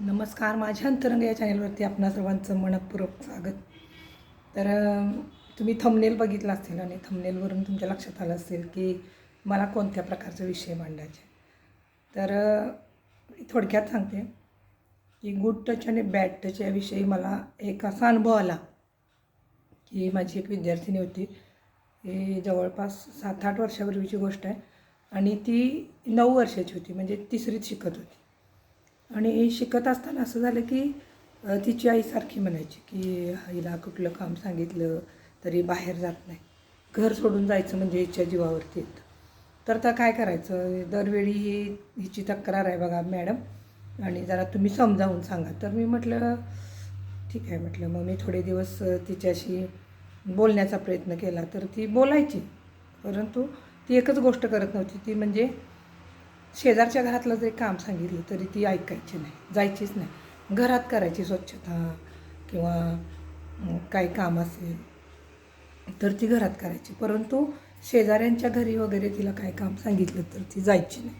नमस्कार माझ्या अंतरंग या चॅनलवरती आपणा सर्वांचं मनपूर्वक स्वागत. तर तुम्ही थंबनेल बघितला असेल आणि थंबनेलवरून तुमच्या लक्षात आलं असेल की मला कोणत्या प्रकारचा विषय मांडायचे. तर थोडक्यात सांगते की गुड टच आणि बॅड टच याविषयी मला एक असा अनुभव आला की माझी एक विद्यार्थिनी होती. ही जवळपास सात आठ वर्षापूर्वीची गोष्ट आहे आणि ती नऊ वर्षाची होती म्हणजे तिसरीत शिकत होती. आणि शिकत असताना असं झालं की तिची आईसारखी म्हणायची की हिला कुठलं काम सांगितलं तरी बाहेर जात नाही. घर सोडून जायचं म्हणजे हिच्या जीवावरती येतं. तर आता काय करायचं? दरवेळी ही हिची तक्रार आहे बघा मॅडम. आणि जरा तुम्ही समजावून सांगा. तर मी म्हटलं ठीक आहे म्हटलं. मग मी थोडे दिवस तिच्याशी बोलण्याचा प्रयत्न केला. तर ती बोलायची. परंतु ती एकच गोष्ट करत नव्हती. ती म्हणजे शेजारच्या घरातलं जरी काम सांगितलं तरी ती ऐकायची नाही जायचीच नाही. घरात करायची स्वच्छता किंवा काही काम असेल तर ती घरात करायची. परंतु शेजाऱ्यांच्या घरी वगैरे तिला काय काम सांगितलं तर ती जायची नाही.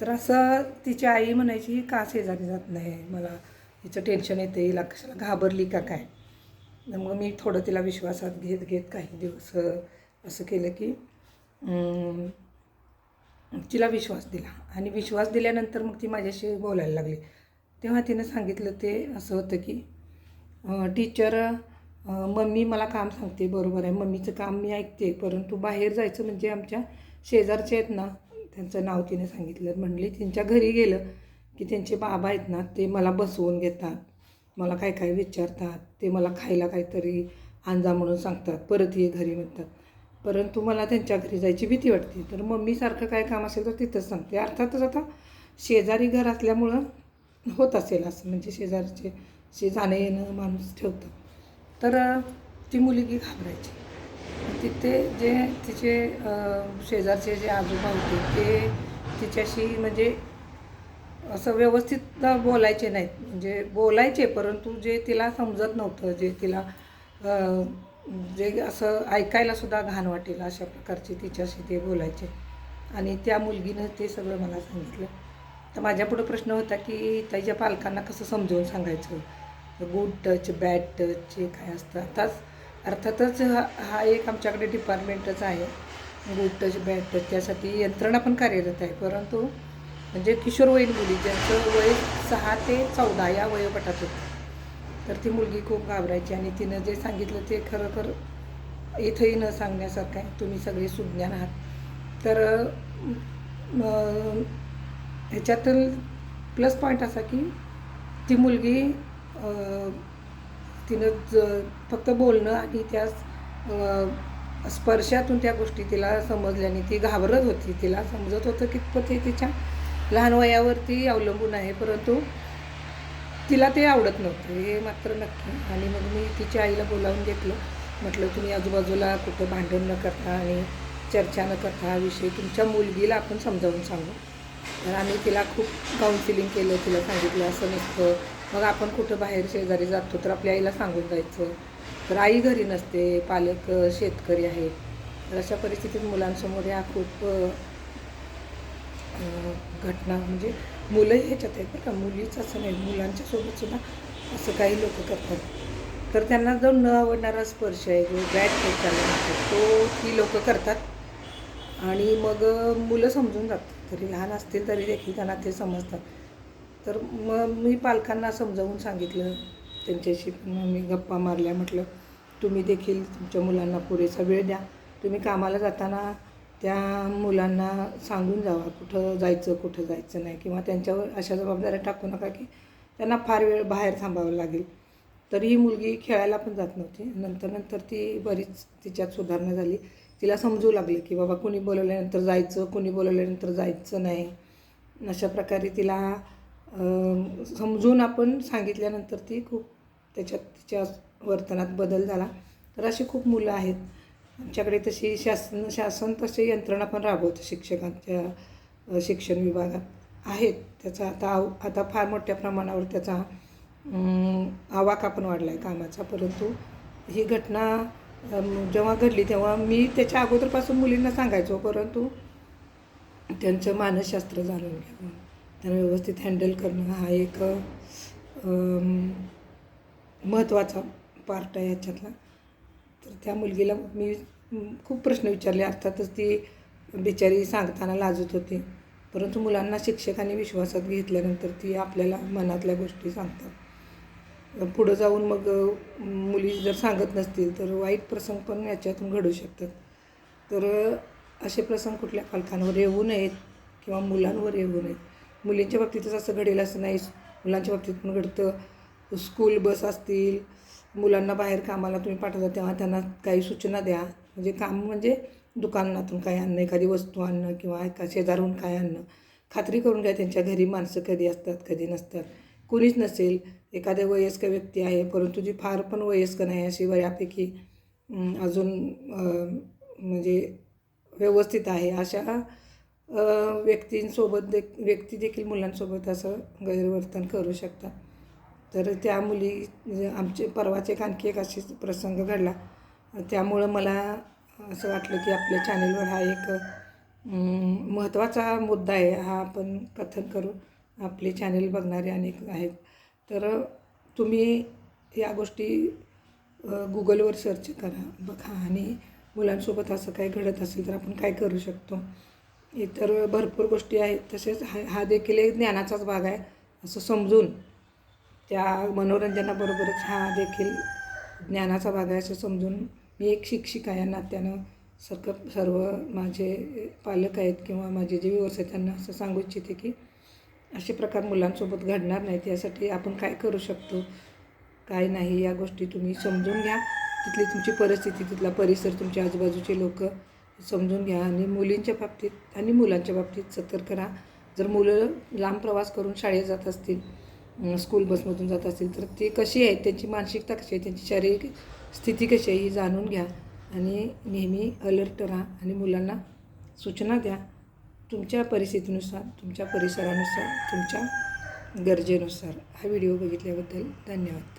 तर असं तिची आई म्हणायची "ही का शेजारी जात नाही? मला तिचं टेन्शन येतं हिला कशाला घाबरली का काय? मग मी थोडं तिला विश्वासात घेत घेत काही दिवस असं केलं की तिला विश्वास दिला. आणि विश्वास दिल्यानंतर मग ती माझ्याशी बोलायला लागली. तेव्हा तिनं सांगितलं ते असं होतं की टीचर मम्मी मला काम सांगते बरोबर आहे. मम्मीचं काम मी ऐकते परंतु बाहेर जायचं म्हणजे आमच्या शेजारचे आहेत ना त्यांचं नाव तिने सांगितलं. म्हणली त्यांच्या घरी गेलं की त्यांचे बाबा आहेत ना ते मला बसवून घेतात मला काय काय विचारतात ते मला खायला काहीतरी अंजा म्हणून सांगतात परत ये घरी म्हणतात. परंतु मला त्यांच्या घरी जायची भीती वाटते. तर मम्मीसारखं काय काम असेल तर तिथंच सांगते. अर्थातच आता शेजारी घर असल्यामुळं होत असेल असं. म्हणजे शेजारचे शे जाणं येणं माणूस ठेवतं. तर ती मुलगी घाबरायची. तिथे जे तिचे शेजारचे जे आजोबा होते ते तिच्याशी म्हणजे असं व्यवस्थित बोलायचे नाहीत. म्हणजे बोलायचे परंतु जे तिला समजत नव्हतं जे तिला जे असं ऐकायला सुद्धा घाण वाटेल अशा प्रकारचे तिच्याशी ते बोलायचे. आणि त्या मुलगीनं ते सगळं मला सांगितलं. तर माझ्यापुढं प्रश्न होता की त्याच्या पालकांना कसं समजावून सांगायचं? गुड टच बॅड टच हे काय असतं? आताच अर्थातच हा हा एक आमच्याकडे डिपार्टमेंटच आहे. गुड टच बॅड टच त्यासाठी यंत्रणा पण कार्यरत आहे. परंतु म्हणजे किशोरवयीन मुली ज्यांचं वय सहा ते चौदा या वयोगटात होतं. तर ती मुलगी खूप घाबरायची आणि तिनं जे सांगितलं ते खरोखर इथंही न सांगण्यासारखं आहे. तुम्ही सगळे सुज्ञान आहात. तर अं, प्लस पॉईंट असा की ती मुलगी तिनं ज फक्त बोलणं आणि त्या स्पर्शातून त्या गोष्टी तिला समजल्याने ती घाबरत होती. तिला समजत होतं कितपत हे तिच्या लहान वयावरती अवलंबून आहे. परंतु तिला ते आवडत नव्हतं हे मात्र नक्की. आणि मग मी तिच्या आईला बोलावून घेतलं. म्हटलं तुम्ही आजूबाजूला कुठं भांडण न करता आणि चर्चा न करता हा विषय तुमच्या मुलगीला आपण समजावून सांगू. तर आम्ही तिला खूप काउन्सिलिंग केलं तिला सांगितलं असं नसतं. मग आपण कुठं बाहेर शेजारी जातो तर आपल्या आईला सांगून जायचं. तर आई घरी नसते पालक शेतकरी आहेत. तर अशा परिस्थितीत मुलांसमोर ह्या खूप घटना म्हणजे मुलं ह्याच्यात आहेत नाही का. मुलीच असं नाही मुलांच्या सोबत सुद्धा असं काही लोक करतात. तर त्यांना जो न आवडणारा स्पर्श आहे जो बॅड टच असतो तो ती लोक करतात. आणि मग मुलं समजून जातात. तरी लहान असतील तरी देखील त्यांना ते समजतात. तर मग मी पालकांना समजावून सांगितलं त्यांच्याशी मग मी गप्पा मारल्या म्हटलं तुम्ही देखील तुमच्या मुलांना पुरेसा वेळ द्या. तुम्ही कामाला जाताना त्या मुलांना सांगून जावा कुठं जायचं कुठं जायचं नाही किंवा त्यांच्यावर अशा जबाबदाऱ्या टाकू नका की त्यांना फार वेळ बाहेर थांबावं लागेल. तरी ही मुलगी खेळायला पण जात नव्हती. नंतर नंतर ती बरीच तिच्यात सुधारणा झाली. तिला समजू लागलं की बाबा कुणी बोलवल्यानंतर जायचं कुणी बोलवल्यानंतर जायचं नाही. अशा प्रकारे तिला समजून आपण सांगितल्यानंतर ती खूप त्याच्यात तिच्या वर्तनात बदल झाला. तर अशी खूप मुलं आहेत. आमच्याकडे तशी शासन शासन तसे यंत्रणा पण राबवतं शिक्षकांच्या शिक्षण विभागात. आहेत. त्याचा आता आव आता फार मोठ्या प्रमाणावर त्याचा आवाका पण वाढला आहे कामाचा. परंतु ही घटना जेव्हा घडली तेव्हा मी त्याच्या अगोदरपासून मुलींना सांगायचो परंतु त्यांचं मानसशास्त्र जाणून घ्यावं त्यांना व्यवस्थित हँडल करणं हा एक महत्त्वाचा पार्ट आहे याच्यातला. तर त्या मुलगीला मी खूप प्रश्न विचारले. अर्थातच ती बिचारी सांगताना लाजत होती. परंतु मुलांना शिक्षकांनी विश्वासात घेतल्यानंतर ती आपल्याला मनातल्या गोष्टी सांगतात. पुढं जाऊन मग मुली जर सांगत नसतील तर वाईट प्रसंग पण याच्यातून घडू शकतात. तर असे प्रसंग कुठल्या पालकांवर येऊ नयेत किंवा मुलांवर येऊ नयेत. मुलींच्या बाबतीतच असं घडेल असं नाही. मुलांच्या बाबतीत पण घडतं. स्कूल बस असतील मुलांना बाहेर कामाला तुम्ही पाठवता तेव्हा त्यांना काही सूचना द्या. म्हणजे काम म्हणजे दुकानातून काय आणणं एखादी वस्तू आणणं किंवा एका शेजारून काय आणणं. खात्री करून घ्या त्यांच्या घरी माणसं कधी असतात कधी नसतात. कोणीच नसेल एखाद्या वयस्क व्यक्ती आहे परंतु जी फार पण वयस्क नाही अशी वयापैकी अजून म्हणजे व्यवस्थित आहे. अशा व्यक्तींसोबत दे व्यक्ती देखील मुलांसोबत असं गैरवर्तन करू शकतात. तर त्या मुली आमचे परवाचे एक आणखी एक असे प्रसंग घडला. त्यामुळं मला असं वाटलं की आपल्या चॅनेलवर हा एक महत्त्वाचा मुद्दा आहे. हा आपण कथन करू. आपले चॅनेल बघणारे अनेक आहेत. तर तुम्ही या गोष्टी गुगलवर सर्च करा बघा. आणि मुलांसोबत असं काय घडत असेल तर आपण काय करू शकतो? इतर भरपूर गोष्टी आहेत. तसेच हा हा देखील एक ज्ञानाचाच भाग आहे असं समजून त्या मनोरंजनाबरोबरच हा देखील ज्ञानाचा भाग आहे असं समजून मी एक शिक्षिका या नात्यानं सर्क सर्व माझे पालक आहेत किंवा माझे जे व्यूवर्स आहेत त्यांना असं सांगू इच्छिते की असे प्रकार मुलांसोबत घडणार नाहीत यासाठी आपण काय करू शकतो काय नाही या गोष्टी तुम्ही समजून घ्या. तिथली तुमची परिस्थिती तिथला परिसर तुमच्या आजूबाजूचे लोक समजून घ्या आणि मुलींच्या बाबतीत आणि मुलांच्या बाबतीत सतर्क राहा. जर मुलं लांब प्रवास करून शाळेत जात असतील स्कूल बसमधून जात असतील तर ती कशी आहे त्यांची मानसिकता कशी आहे त्यांची शारीरिक स्थिती कशी आहे ही जाणून घ्या. आणि नेहमी अलर्ट राहा आणि मुलांना सूचना द्या. तुमच्या परिस्थितीनुसार तुमच्या परिसरानुसार तुमच्या गरजेनुसार. हा व्हिडिओ बघितल्याबद्दल धन्यवाद.